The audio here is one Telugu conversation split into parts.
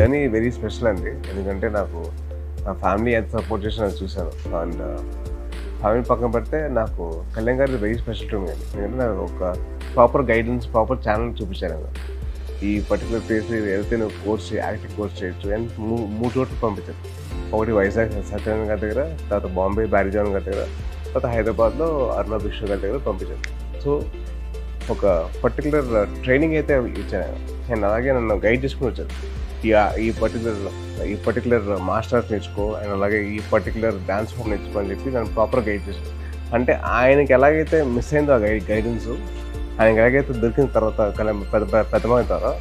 జర్నీ వెరీ స్పెషల్ అండి. ఎందుకంటే నాకు నా ఫ్యామిలీ ఎంత సపోర్ట్ చేసిన చూశాను. అండ్ ఫ్యామిలీ పక్కన పెడితే నాకు కళ్యాణ్ గారి వెరీ స్పెషల్ టు మీ అండి. ఎందుకంటే నాకు ఒక ప్రాపర్ గైడెన్స్ ప్రాపర్ ఛానల్ చూపించారు ఈ పర్టికులర్ ప్లేస్ వెళ్తే నువ్వు కోర్స్ యాక్టివ్ కోర్స్ చేయొచ్చు అండ్ మూడు చోట్ల పంపించారు. ఒకటి వైజాగ్ సత్యనారాయణ గారి దగ్గర తర్వాత బాంబే బ్యారిజాన్ గారి దగ్గర తర్వాత హైదరాబాద్లో అర్ణబ్ విష్ణు గారి దగ్గర పంపించారు. సో ఒక పర్టికులర్ ట్రైనింగ్ అయితే ఇచ్చాను అండ్ అలాగే నన్ను గైడ్ చేసుకుని వచ్చాను ఈ ఈ పర్టికులర్ ఈ పర్టికులర్ మాస్టర్స్ నేర్చుకో అండ్ అలాగే ఈ పర్టికులర్ డాన్స్ ఫామ్ నేర్చుకో అని చెప్పి నన్ను ప్రాపర్ గైడ్ చేసి అంటే ఆయనకి ఎలాగైతే మిస్ అయిందో ఆ గైడ్ గైడెన్స్ ఆయనకి ఎలాగైతే దొరికిన తర్వాత పెద్ద పెద్ద పెద్దమవుతారో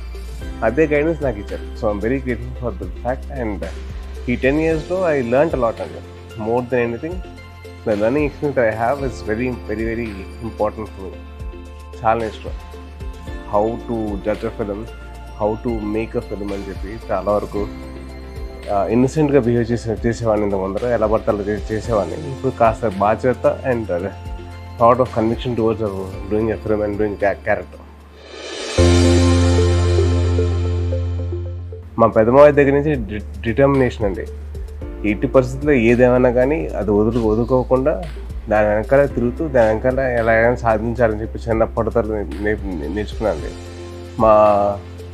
అదే గైడెన్స్ నాకు ఇచ్చారు. So I'm very grateful for the fact and ఈ టెన్ ఇయర్స్లో ఐ లర్న్ అలాట్ అండి. More than anything the learning experience I have is very very very important for me చాలా ఇష్టం. How to judge a film how to make a film అని చెప్పి చాలా వరకు ఇన్నసెంట్గా బిహేవ్ చేసే చేసేవాడిని ఇంత ముందర ఎలా పడితే చేసేవాడిని. ఇప్పుడు కాస్త బాధ్యత and thought of conviction towards doing a film and doing character మా పెద్దమావి దగ్గర నుంచి డిటర్మినేషన్ అండి. ఎట్టి పరిస్థితుల్లో ఏదేమైనా కానీ అది వదులు వదులుకోకుండా దాని వెనకాల తిరుగుతూ దాని వెనకాల ఎలాగైనా సాధించాలని చెప్పి చిన్నప్పటి నేర్చుకున్నాను మా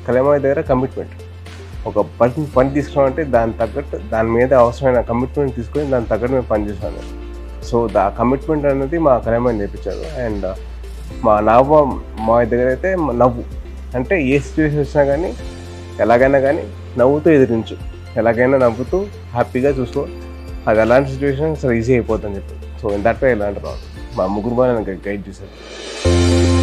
కళ్యాణమావి దగ్గర కమిట్మెంట్ ఒక పని పని తీసుకున్నామంటే దాని తగ్గట్టు దాని మీద అవసరమైన కమిట్మెంట్ తీసుకొని దాని తగ్గట్టు మేము పనిచేసాను సో దా కమిట్మెంట్ అనేది మా కళ్యాణమావి నేర్పించారు. అండ్ మా నవ్వ మా దగ్గర అయితే నవ్వు. అంటే ఏ సిచ్యువేషన్ వచ్చినా కానీ ఎలాగైనా కానీ నవ్వుతూ ఎదిరించు. ఎలాగైనా నవ్వుతూ హ్యాపీగా చూసుకో. అది ఎలాంటి సిచ్యువేషన్ అసలు ఈజీ అయిపోతుందని చెప్పి. సో ఇన్ దట్ వే ఇలాంటి రాదు మా ముగ్గురు బాగా నన్ను గైడ్ చేశారు.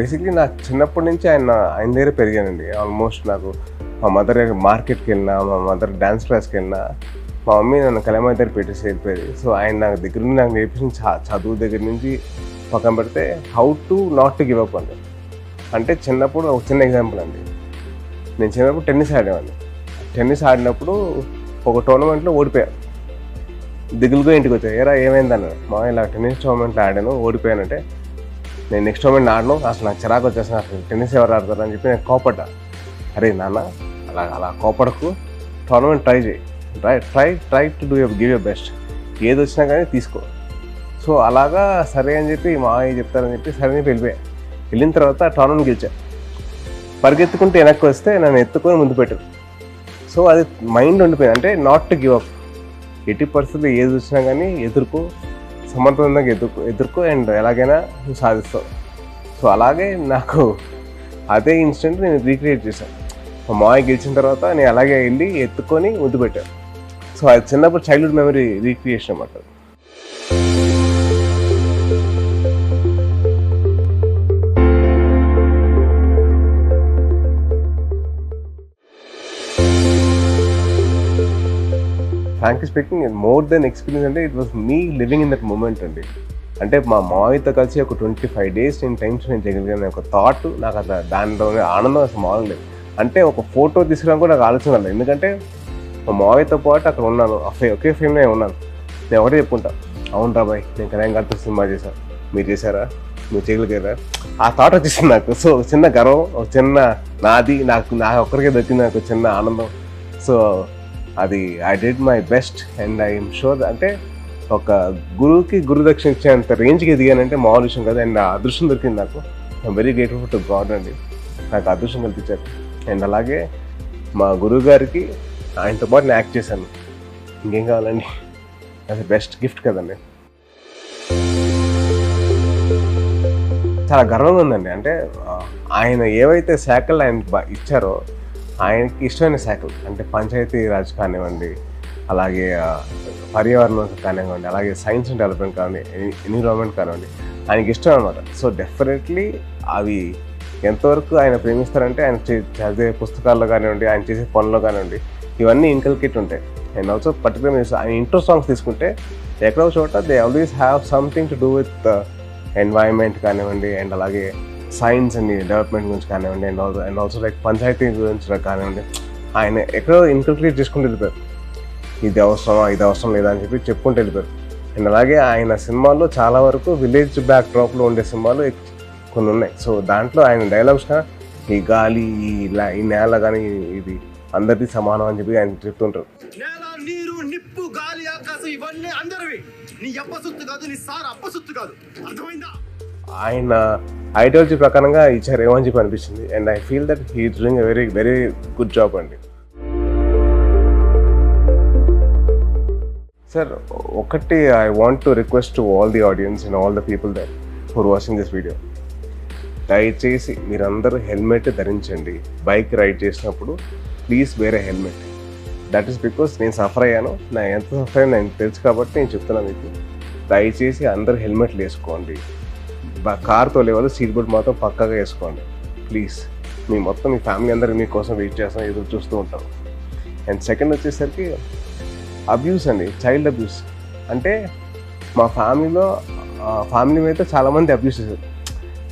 బేసిక్లీ నా చిన్నప్పటి నుంచి ఆయన ఆయన దగ్గర పెరిగానండి. ఆల్మోస్ట్ నాకు మా మదర్ మార్కెట్కి వెళ్ళినా మా మదర్ డ్యాన్స్ క్లాస్కి వెళ్ళినా మా మమ్మీ నన్ను కలమా దగ్గర పెట్టేసి వెళ్ళిపోయేది. సో ఆయన నాకు దగ్గర నుండి నాకు నేర్పించిన చదువు దగ్గర నుంచి పక్కన పెడితే how to not to give up అండి అంటే చిన్నప్పుడు ఒక చిన్న ఎగ్జాంపుల్ అండి. నేను చిన్నప్పుడు టెన్నిస్ ఆడేవాడిని. టెన్నిస్ ఆడినప్పుడు ఒక టోర్నమెంట్లో ఓడిపోయాను దిగులుగా ఇంటికి వచ్చాయి ఏరా ఏమైంది? మా ఇలా టెన్నిస్ టోర్నమెంట్లో ఆడాను ఓడిపోయానంటే నేను నెక్స్ట్ మూమెంట్ ఆడను. అసలు నాకు చిరాకు వచ్చేసిన అసలు టెన్నిస్ ఎవరు ఆడతారు అని చెప్పి నేను కోపడ్డా. అరే నాన్న అలా అలా కోపడకు. టోర్నమెంట్ ట్రై చేయి. Try try try to do give your best ఏది వచ్చినా కానీ తీసుకో. సో అలాగా సరే అని చెప్పి మా అయ్య చెప్తారని చెప్పి సరే అని వెళ్ళిపోయా. వెళ్ళిన తర్వాత టోర్నమెంట్ గెలిచా. పరిగెత్తుకుంటే వెనక్కి వస్తే నన్ను ఎత్తుకొని ముందు పెట్టారు. సో అది మైండ్ ఉండిపోయింది. అంటే నాట్ టు గివ్ అప్ ఎట్టి పరిస్థితులు ఏది వచ్చినా కానీ ఎదుర్కో. సమర్థవంతంగా ఎదుర్కో ఎదుర్కో అండ్ ఎలాగైనా నువ్వు సాధిస్తావు. సో అలాగే నాకు అదే ఇన్సిడెంట్ నేను రీక్రియేట్ చేశాను. మా మామయ్య గెలిచిన తర్వాత నేను అలాగే వెళ్ళి ఎత్తుకొని ముద్దు పెట్టాను. సో అది చిన్నప్పుడు చైల్డ్హుడ్ మెమరీ రీక్రియేషన్ అన్నమాట. Frankly speaking more than experience అంటే it was me living in that moment అండి. అంటే మా మావయ్యతో కలిసి ఒక ట్వంటీ ఫైవ్ డేస్ నేను టైం స్పెండ్ చేయగలిగాను ఒక థాట్ నాకు అసలు దానిలో ఆనందం అసలు మామూలు లేదు. అంటే ఒక ఫోటో తీసుకురావడం కూడా నాకు ఆలోచన లేదు. ఎందుకంటే మా మావయ్యతో పాటు అక్కడ ఉన్నాను. ఆ ఒకే ఫేమ్లో ఉన్నాను. నేను ఒకటే చెప్పుకుంటా. అవును రాబాయ్ నేను కళ్యాణ్ గారితో సినిమా చేశాను మీరు చేశారా? మీరు చేయగలిగారా? ఆ థాట్ వచ్చేసింది నాకు. సో ఒక చిన్న గర్వం ఒక చిన్న నాది నాకు నా ఒక్కరికే దొరికింది నాకు చిన్న ఆనందం. సో అది I did my best and I'm sure అంటే ఒక గురువుకి గురుదక్షిణ ఇచ్చేంత రేంజ్కి ఎదిగానంటే మామూలు విషయం కదా. అండ్ అదృష్టం దొరికింది నాకు. I'm very grateful to God అండి. నాకు అదృష్టం కల్పించారు. అండ్ అలాగే మా గురువు గారికి ఆయనతో పాటు నేను యాక్ట్ చేశాను. ఇంకేం కావాలండి? అది బెస్ట్ గిఫ్ట్ కదండి. చాలా గర్వంగా ఉందండి. అంటే ఆయన ఏవైతే శాఖలు ఆయన ఇచ్చారో ఆయనకి ఇష్టమైన శాఖలు అంటే పంచాయతీ రాజ్ కానివ్వండి అలాగే పర్యావరణం కానివ్వండి అలాగే సైన్స్ అండ్ డెవలప్మెంట్ కానివ్వండి ఎన్విరాన్మెంట్ కానివ్వండి ఆయనకి ఇష్టం అనమాట సో డెఫినెట్లీ అవి ఎంతవరకు ఆయన ప్రేమిస్తారంటే ఆయన చే- చదివే పుస్తకాల్లో కానివ్వండి ఆయన చేసే పనుల్లో కానివ్వండి ఇవన్నీ ఇంకల్కిట్ ఉంటాయి. అండ్ ఆల్సో పర్టికులర్ ఆయన ఇంట్రో సాంగ్స్ తీసుకుంటే ఎక్కడో చోట they always have something to do with environment కానివ్వండి అండ్ అలాగే సైన్స్ అండ్ డెవలప్మెంట్ గురించి కానివ్వండి and also and also like panchayati గురించి కానివ్వండి ఆయన ఎక్కడో ఇన్కల్కులేట్ చేసుకుంటూ వెళ్ళిపోయారు. ఇది అవసరమా ఇది అవసరం లేదా అని చెప్పి చెప్పుకుంటూ వెళ్ళిపోయారు. అండ్ అలాగే ఆయన సినిమాల్లో చాలా వరకు విలేజ్ బ్యాక్ డ్రాప్లో ఉండే సినిమాలు కొన్ని ఉన్నాయి. సో దాంట్లో ఆయన డైలాగ్స్ ఈ గాలి ఈ ఈ నేల కానీ ఇది అందరిది సమానం అని చెప్పి ఆయన చెప్తుంటారు నేల నీరు నిప్పు గాలి ఆకాశం ఇవన్నీ అందరివి. నీ అప్ప సొత్తు కాదు నీ సార్ అప్ప సొత్తు కాదు. అర్థమైందా? ఆయన ఐడియాలజీ ప్రకారంగా ఇచ్చారు. ఏమని చెప్పి అనిపించింది? And I feel that he doing a very very good job అండి. సార్ ఒకటి I want to request to all the audience and all the people that for watching this video దయచేసి మీరందరూ హెల్మెట్ ధరించండి. బైక్ రైడ్ చేసినప్పుడు ప్లీజ్ వేరే హెల్మెట్ దట్ ఈస్ బికాస్ నేను సఫర్ అయ్యాను. నా ఎంత సఫర్ అయ్యాను నేను తెలుసు కాబట్టి నేను చెప్తున్నాను మీకు. దయచేసి అందరూ హెల్మెట్లు వేసుకోండి. కార్ తోలే సీట్ బెల్ట్ మాత్రం పక్కగా వేసుకోండి. ప్లీజ్ మీ మొత్తం మీ ఫ్యామిలీ అందరూ మీకోసం వెయిట్ చేస్తాం ఎదురు చూస్తూ ఉంటాం. అండ్ సెకండ్ వచ్చేసరికి అబ్యూస్ అండి చైల్డ్ అబ్యూస్ అంటే మా ఫ్యామిలీలో ఫ్యామిలీ మీద చాలామంది అబ్యూస్ చేశారు.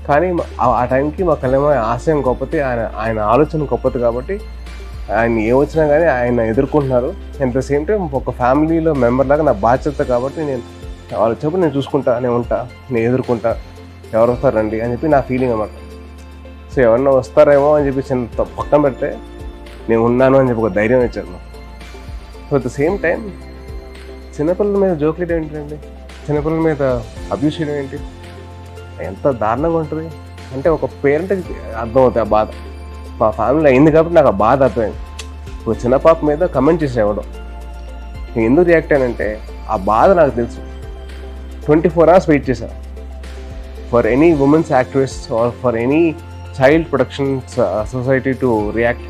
కానీ ఆ- ఆ టైంకి మా కళ్యాణ ఆశయం గొప్పది ఆయన ఆయన ఆలోచన గొప్పది కాబట్టి ఆయన ఏ వచ్చినా కానీ ఆయన ఎదుర్కొంటున్నారు. అట్ ద సేమ్ టైం ఒక ఫ్యామిలీలో మెంబర్ లాగా నా బాధ్యత కాబట్టి నేను వాళ్ళు చెప్పి నేను చూసుకుంటా నేను ఉంటా నేను ఎదుర్కొంటా. ఎవరు వస్తారండి అని చెప్పి నా ఫీలింగ్ అనమాట. సో ఎవరన్నా వస్తారేమో అని చెప్పి చిన్న పక్కన పెడితే నేను ఉన్నాను అని చెప్పి ఒక ధైర్యం ఇచ్చారు నాకు. So at the same time చిన్నపిల్లల మీద జోకులు ఏంటండి? చిన్నపిల్లల మీద అబ్యూస్ చేయడం ఏంటి? ఎంత దారుణంగా ఉంటుంది? అంటే ఒక పేరెంట్కి అర్థమవుతుంది ఆ బాధ. మా ఫ్యామిలీలో అయింది కాబట్టి నాకు ఆ బాధ అర్థమైంది. ఒక చిన్న పాప మీద కమెంట్ చేసి ఇవ్వడం నేను ఎందుకు రియాక్ట్ అయ్యానంటే ఆ బాధ నాకు తెలుసు. ట్వంటీ ఫోర్ అవర్స్ వెయిట్ చేశాను for any women's activist or for any child protection society to react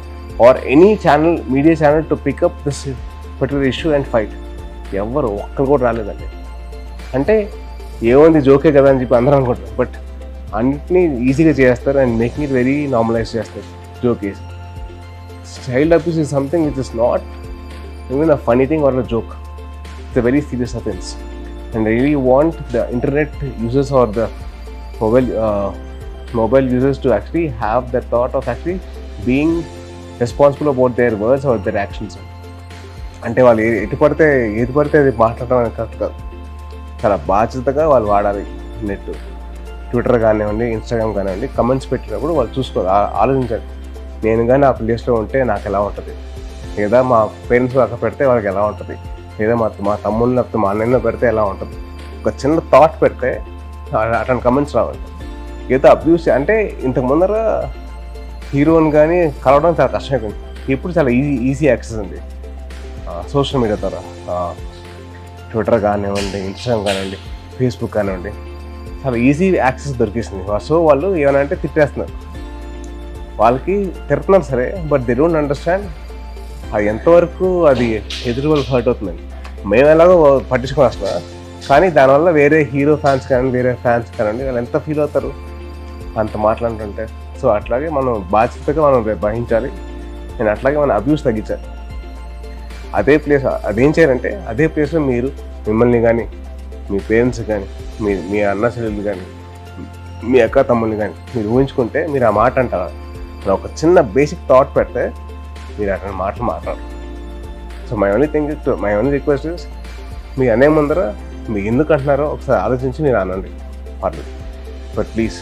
or any channel media channel to pick up this particular issue and fight ఎవరు ఒక్కరు కూడా రాలేదండి. అంటే ఏముంది జోకే కదా అని చెప్పి అందరూ అనుకుంటారు బట్ అన్నిటినీ ఈజీగా చేస్తారు and making it very normalise చేస్తారు jokes. Child abuse is something which is not even a funny thing or a joke it's a very serious offence and I really want the internet users or the mobile uh, mobile users to actually have the thought of actually being responsible about their words or their actions. అంటే వాళ్ళు ఎటు పడితే ఏది పడితే అది మాట్లాడడం అనేది కరెక్ట్ కాదు. చాలా బాధ్యతగా వాళ్ళు వాడాలి నెట్. ట్విట్టర్ కానివ్వండి ఇన్స్టాగ్రామ్ కానివ్వండి కమెంట్స్ పెట్టినప్పుడు వాళ్ళు చూసుకోవాలి ఆలోచించాలి. నేను కానీ ఆ ప్లేస్లో ఉంటే నాకు ఎలా ఉంటుంది? లేదా మా పేరెంట్స్ అక్కడ పెడితే వాళ్ళకి ఎలా ఉంటుంది? లేదా మా మా తమ్ముళ్ళు లేకపోతే మా అన్నయ్యలో పెడితే ఎలా ఉంటుంది? ఒక చిన్న థాట్ పెడితే అట్లాంటి కమెంట్స్ రావాలి ఏదో అబ్యూస్ అంటే ఇంతకు ముందర హీరోని కానీ కలవడం చాలా కష్టమైపోయింది. ఇప్పుడు చాలా ఈజీ ఈజీ యాక్సెస్ ఉంది సోషల్ మీడియా ద్వారా ట్విట్టర్ కానివ్వండి ఇన్స్టాగ్రామ్ కానివ్వండి ఫేస్బుక్ కానివ్వండి చాలా ఈజీ యాక్సెస్ దొరికేసింది. సో వాళ్ళు ఏమైనా అంటే తిట్టేస్తున్నారు. వాళ్ళకి తిడుతున్నారు సరే బట్ దే డోంట్ అండర్స్టాండ్ అది ఎంతవరకు అది ఎదురు వాళ్ళు హర్ట్ అవుతుందండి. మేము ఎలాగో పట్టించుకొని వస్తున్నా కానీ దానివల్ల వేరే హీరో ఫ్యాన్స్ కానీ వేరే ఫ్యాన్స్ కానివ్వండి వాళ్ళు ఎంత ఫీల్ అవుతారు? అంత మాట్లాడుతుంటే. సో అట్లాగే మనం బాధ్యతగా మనం వహించాలి. నేను అట్లాగే మన అబ్యూస్ తగ్గించాలి. అదే ప్లేస్ అదేం చేయాలంటే అదే ప్లేస్లో మీరు మిమ్మల్ని కానీ మీ పేరెంట్స్ కానీ మీ మీ అన్న చెల్లెలు కానీ మీ అక్క తమ్ముల్ని కానీ మీరు ఊహించుకుంటే మీరు ఆ మాట అంటారు? ఒక చిన్న బేసిక్ థాట్ పెడితే మీరు అటువంటి మాటలు మాట్లాడరు. So my only thing my only request is మీ అనే ముందర మీరు ఎందుకు అంటున్నారో ఒకసారి ఆలోచించి నేను అనండి. పర్లేదు. బట్ ప్లీజ్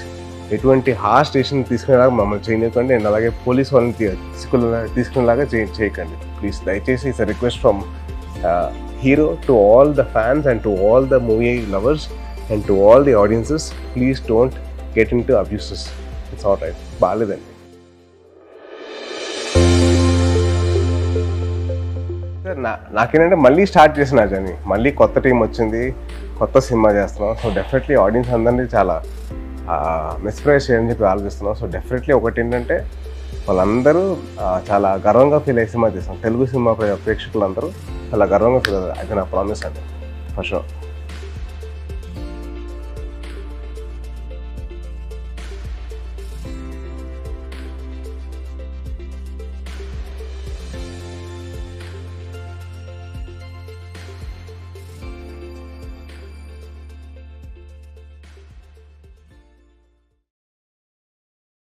ఎటువంటి హార్ స్టేషన్ తీసుకునేలాగా మమ్మల్ని చేయనివ్వకండి. అండ్ అలాగే పోలీస్ వాళ్ళని తీసుకునే తీసుకునేలాగా చేయ చేయకండి. ప్లీజ్ దయచేసి it's request from hero to all the fans and to all the movie lovers and to all the audiences please don't get in to abuses it's all right బాగాలేదండి నా నాకేంటంటే మళ్ళీ స్టార్ట్ చేసిన జర్నీ మళ్ళీ కొత్త టీం వచ్చింది కొత్త సినిమా చేస్తున్నాం. సో డెఫినెట్లీ ఆడియన్స్ అందరినీ చాలా మెస్ప్రైజ్ చేయని చెప్పి ఆలోచిస్తున్నాం. సో డెఫినెట్లీ ఒకటి ఏంటంటే వాళ్ళందరూ చాలా గర్వంగా ఫీల్ అయ్యే సినిమా చేస్తాం తెలుగు సినిమా ప్రేక్షకులందరూ చాలా గర్వంగా ఫీల్ అవుతారు అది నా ప్రామిస్ అండి ఫర్ షూర్